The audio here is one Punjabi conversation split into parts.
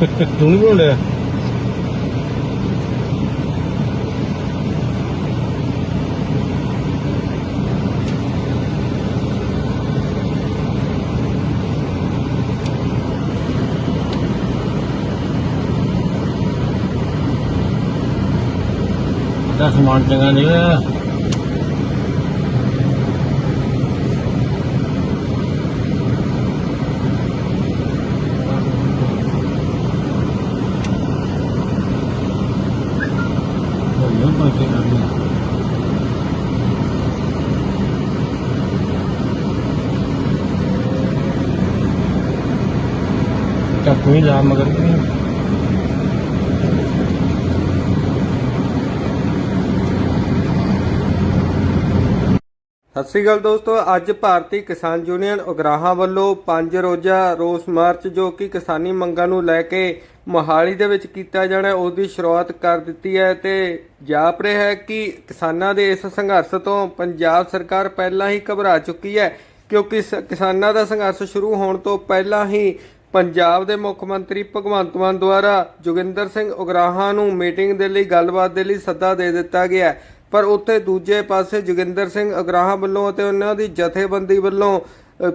ਤੂੰ ਨਹੀਂ ਬਣਾਉਂਦਾ ਦਾ ਸਮਾਨ ਚੰਗਾ ਚਾਕੂ ਹੀ ਲਾ ਮਗਰ ਸਤਿ ਸ੍ਰੀ ਅਕਾਲ ਦੋਸਤੋ ਅੱਜ ਭਾਰਤੀ ਕਿਸਾਨ ਯੂਨੀਅਨ ਉਗਰਾਹਾਂ ਵੱਲੋਂ ਪੰਜ ਰੋਜ਼ਾ ਰੋਸ ਮਾਰਚ ਜੋ ਕਿ ਕਿਸਾਨੀ ਮੰਗਾਂ ਨੂੰ ਲੈ ਕੇ ਮੋਹਾਲੀ ਦੇ ਵਿੱਚ ਕੀਤਾ ਜਾਣਾ ਹੈ, ਉਸ ਦੀ ਸ਼ੁਰੂਆਤ ਕਰ ਦਿੱਤੀ ਹੈ ਤੇ ਜਾਪ ਰਿਹਾ ਹੈ ਕਿ ਕਿਸਾਨਾਂ ਦੇ ਇਸ ਸੰਘਰਸ਼ ਤੋਂ ਪੰਜਾਬ ਸਰਕਾਰ ਪਹਿਲਾਂ ਹੀ ਘਬਰਾ ਚੁੱਕੀ ਹੈ ਕਿਉਂਕਿ ਕਿਸਾਨਾਂ ਦਾ ਸੰਘਰਸ਼ ਸ਼ੁਰੂ ਹੋਣ ਤੋਂ ਪਹਿਲਾਂ ਹੀ ਪੰਜਾਬ ਦੇ ਮੁੱਖ ਮੰਤਰੀ ਭਗਵੰਤ ਮਾਨ ਦੁਆਰਾ ਜੋਗਿੰਦਰ ਸਿੰਘ ਉਗਰਾਹਾਂ ਨੂੰ ਮੀਟਿੰਗ ਦੇ ਲਈ ਗੱਲਬਾਤ ਦੇ ਲਈ ਸੱਦਾ ਦੇ ਦਿੱਤਾ ਗਿਆ ਪਰ ਉੱਥੇ ਦੂਜੇ ਪਾਸੇ ਜੋਗਿੰਦਰ ਸਿੰਘ ਉਗਰਾਹਾਂ ਵੱਲੋਂ ਅਤੇ ਉਹਨਾਂ ਦੀ ਜਥੇਬੰਦੀ ਵੱਲੋਂ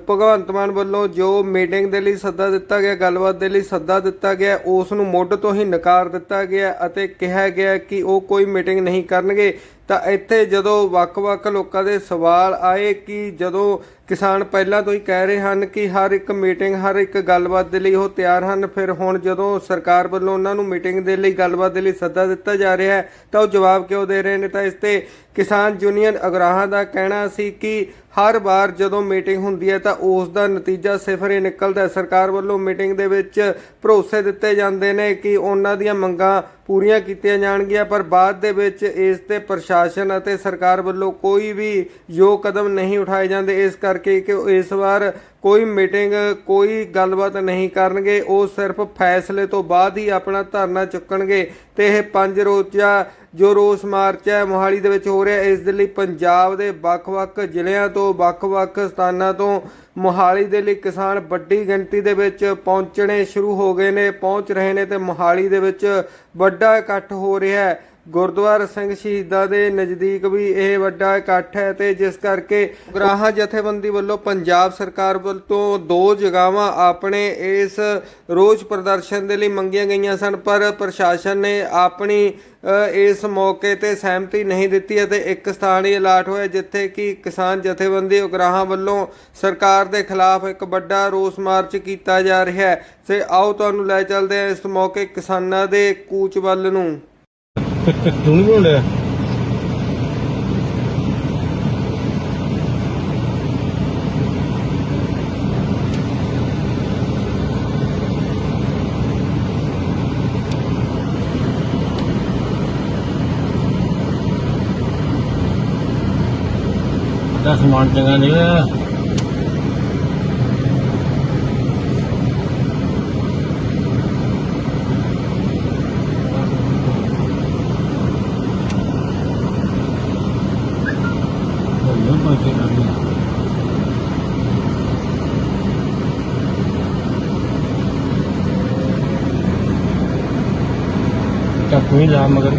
ਭਗਵੰਤ ਮਾਨ ਵੱਲੋਂ ਜੋ ਮੀਟਿੰਗ ਦੇ ਲਈ ਸੱਦਾ ਦਿੱਤਾ ਗਿਆ, ਗੱਲਬਾਤ ਦੇ ਲਈ ਸੱਦਾ ਦਿੱਤਾ ਗਿਆ, ਉਸ ਨੂੰ ਮੁੱਢ ਤੋਂ ਹੀ ਨਕਾਰ ਦਿੱਤਾ ਗਿਆ ਅਤੇ ਕਿਹਾ ਗਿਆ ਕਿ ਉਹ ਕੋਈ ਮੀਟਿੰਗ ਨਹੀਂ ਕਰਨਗੇ। ਤਾਂ ਇੱਥੇ ਜਦੋਂ ਵੱਖ-ਵੱਖ ਲੋਕਾਂ ਦੇ ਸਵਾਲ ਆਏ ਕਿ ਜਦੋਂ ਕਿਸਾਨ ਪਹਿਲਾਂ ਤੋਂ ਹੀ ਕਹਿ ਰਹੇ ਹਨ ਕਿ ਹਰ ਇੱਕ ਮੀਟਿੰਗ, ਹਰ ਇੱਕ ਗੱਲਬਾਤ ਦੇ ਲਈ ਉਹ ਤਿਆਰ ਹਨ, ਫਿਰ ਹੁਣ ਜਦੋਂ ਸਰਕਾਰ ਵੱਲੋਂ ਉਹਨਾਂ ਨੂੰ ਮੀਟਿੰਗ ਦੇ ਲਈ, ਗੱਲਬਾਤ ਦੇ ਲਈ ਸੱਦਾ ਦਿੱਤਾ ਜਾ ਰਿਹਾ ਹੈ, ਤਾਂ ਉਹ ਜਵਾਬ ਕਿਉਂ ਦੇ ਰਹੇ ਨੇ? ਤਾਂ ਇਸ ਤੇ ਕਿਸਾਨ ਯੂਨੀਅਨ ਅਗਰਾਹਾਂ ਦਾ ਕਹਿਣਾ ਸੀ ਕਿ ਹਰ ਵਾਰ ਜਦੋਂ ਮੀਟਿੰਗ ਹੁੰਦੀ ਹੈ ਤਾਂ ਉਸ ਦਾ ਨਤੀਜਾ ਸਿਫਰ ਹੀ ਨਿਕਲਦਾ ਹੈ। ਸਰਕਾਰ ਵੱਲੋਂ ਮੀਟਿੰਗ ਦੇ ਵਿੱਚ ਭਰੋਸੇ ਦਿੱਤੇ ਜਾਂਦੇ ਨੇ ਕਿ ਉਹਨਾਂ ਦੀਆਂ ਮੰਗਾਂ ਪੂਰੀਆਂ ਕੀਤੀਆਂ ਜਾਣਗੀਆਂ, ਪਰ ਬਾਅਦ ਦੇ ਵਿੱਚ ਇਸ ਤੇ ਪ੍ਰਸ਼ਾਸਨ ਅਤੇ ਸਰਕਾਰ ਵੱਲੋਂ ਕੋਈ ਵੀ ਯੋਗ ਕਦਮ ਨਹੀਂ ਉਠਾਏ ਜਾਂਦੇ। ਇਸ ਕਰਕੇ ਕਿ ਇਸ ਵਾਰ ਕੋਈ ਮੀਟਿੰਗ, ਕੋਈ ਗੱਲਬਾਤ ਨਹੀਂ ਕਰਨਗੇ, ਉਹ ਸਿਰਫ ਫੈਸਲੇ ਤੋਂ ਬਾਅਦ ਹੀ ਆਪਣਾ ਧਰਨਾ ਚੁੱਕਣਗੇ। ਤੇ ਇਹ ਪੰਜ ਰੋਜ਼ਾ ਜੋ ਰੋਸ ਮਾਰਚ ਹੈ, ਮੋਹਾਲੀ ਦੇ ਵਿੱਚ ਹੋ ਰਿਹਾ, ਇਸ ਦੇ ਲਈ ਪੰਜਾਬ ਦੇ ਵੱਖ-ਵੱਖ ਜ਼ਿਲ੍ਹਿਆਂ ਤੋਂ, ਵੱਖ-ਵੱਖ ਸਥਾਨਾਂ ਤੋਂ ਮੋਹਾਲੀ ਦੇ ਲਈ ਕਿਸਾਨ ਵੱਡੀ ਗਿਣਤੀ ਦੇ ਵਿੱਚ ਪਹੁੰਚਣੇ ਸ਼ੁਰੂ ਹੋ ਗਏ ਨੇ, ਪਹੁੰਚ ਰਹੇ ਨੇ ਤੇ ਮੋਹਾਲੀ ਦੇ ਵਿੱਚ ਵੱਡਾ ਇਕੱਠ ਹੋ ਰਿਹਾ ਹੈ। ਗੁਰਦੁਆਰਾ ਸਿੰਘ ਸ਼ਹੀਦਾਂ ਦੇ ਨਜ਼ਦੀਕ ਵੀ ਇਹ ਵੱਡਾ ਇਕੱਠ ਹੈ ਤੇ ਜਿਸ ਕਰਕੇ ਗ੍ਰਾਹਾਂ ਜਥੇਬੰਦੀ ਵੱਲੋਂ ਪੰਜਾਬ ਸਰਕਾਰ ਵੱਲੋਂ ਦੋ ਜਗ੍ਹਾਵਾਂ ਆਪਣੇ ਇਸ ਰੋਸ ਪ੍ਰਦਰਸ਼ਨ ਦੇ ਲਈ ਮੰਗੀਆਂ ਗਈਆਂ ਸਨ, ਪਰ ਪ੍ਰਸ਼ਾਸਨ ਨੇ ਆਪਣੀ ਇਸ ਮੌਕੇ ਤੇ ਸਹਿਮਤੀ ਨਹੀਂ ਦਿੱਤੀ ਅਤੇ ਇੱਕ ਸਥਾਨ ਹੀ ਅਲਾਟ ਹੋਇਆ ਜਿੱਥੇ ਕਿ ਕਿਸਾਨ ਜਥੇਬੰਦੀ ਉਗਰਾਹਾਂ ਵੱਲੋਂ ਸਰਕਾਰ ਦੇ ਖਿਲਾਫ ਇੱਕ ਵੱਡਾ ਰੋਸ ਮਾਰਚ ਕੀਤਾ ਜਾ ਰਿਹਾ ਹੈ। ਤੇ ਆਓ ਤੁਹਾਨੂੰ ਲੈ ਚੱਲਦੇ ਹਾਂ ਇਸ ਮੌਕੇ ਕਿਸਾਨਾਂ ਦੇ ਕੂਚ ਵੱਲ ਨੂੰ। ਤੂੰ ਨਹੀਂ ਬਣਾਉਂਦਾ ਦਾ ਸਮਾਨ ਚੰਗਾ ਨਹੀਂ ਹੋਇਆ Yok ਚਾਕੂ ਹੀ ਲਾ ਮਗਰ